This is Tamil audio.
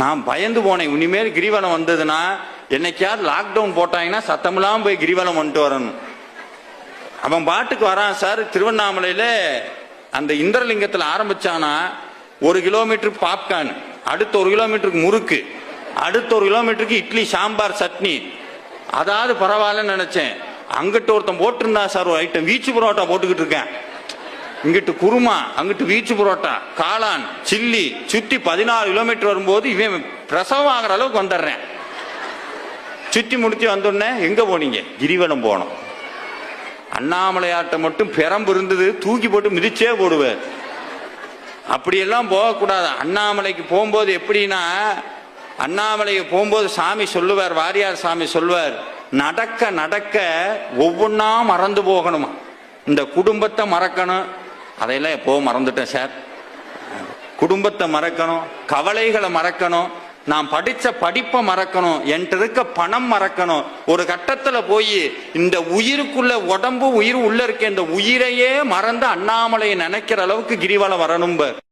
நான் பயந்து போனேன். இனிமேல் கிரிவலம் வந்ததுன்னா என்னைக்காவது லாக்டவுன் போட்டாங்கன்னா சத்தமில்லாம போய் கிரிவலம் வந்துட்டு வரணும். அவன் பாட்டுக்கு வரான் சார் திருவண்ணாமலையில அந்த இந்திரலிங்கத்தில் ஆரம்பிச்சானா ஒரு கிலோமீட்டருக்கு பாப்கார்ன் அடுத்த ஒரு கிலோமீட்டருக்கு முறுக்கு அடுத்த ஒரு கிலோமீட்டருக்கு இட்லி சாம்பார் சட்னி. அதாவது பரவாயில்லன்னு நினைச்சேன். அங்கிட்ட ஒருத்தன் போட்டிருந்தா சார் ஒரு ஐட்டம் வீச்சு புரோட்டா போட்டுக்கிட்டு இருக்கேன். இங்கிட்டு குருமா அங்கிட்டு வீச்சு புரோட்டா காளான் சில்லி சுத்தி பதினாலு கிலோமீட்டர் வரும்போது இவன் பிரசவம் ஆகிற அளவுக்கு வந்துடுறேன். சுத்தி முடிச்சு வந்தோடனே எங்க போனீங்க? கிரிவலம் போனோம். அண்ணாமலையாட்டம் மட்டும் பெரம்பு இருந்தது தூக்கி போட்டு மிதிச்சே போடுவார் அப்படியெல்லாம் போகக்கூடாது. அண்ணாமலைக்கு போகும்போது எப்படின்னா அண்ணாமலைக்கு போகும்போது சாமி சொல்லுவார் வாரியார் சாமி சொல்லுவார் நடக்க நடக்க ஒவ்வொன்றா மறந்து போகணுமா? இந்த குடும்பத்தை மறக்கணும் அதையெல்லாம் எப்போ மறந்துட்டேன் சார் குடும்பத்தை மறக்கணும் கவலைகளை மறக்கணும் நான் படித்த படிப்பை மறக்கணும் என்கிட்ட இருக்க பணம் மறக்கணும். ஒரு கட்டத்தில் போய் இந்த உயிருக்குள்ள உடம்பு உயிர் உள்ள இருக்க இந்த உயிரையே மறந்து அண்ணாமலையை நினைக்கிற அளவுக்கு கிரிவலம் வரணும்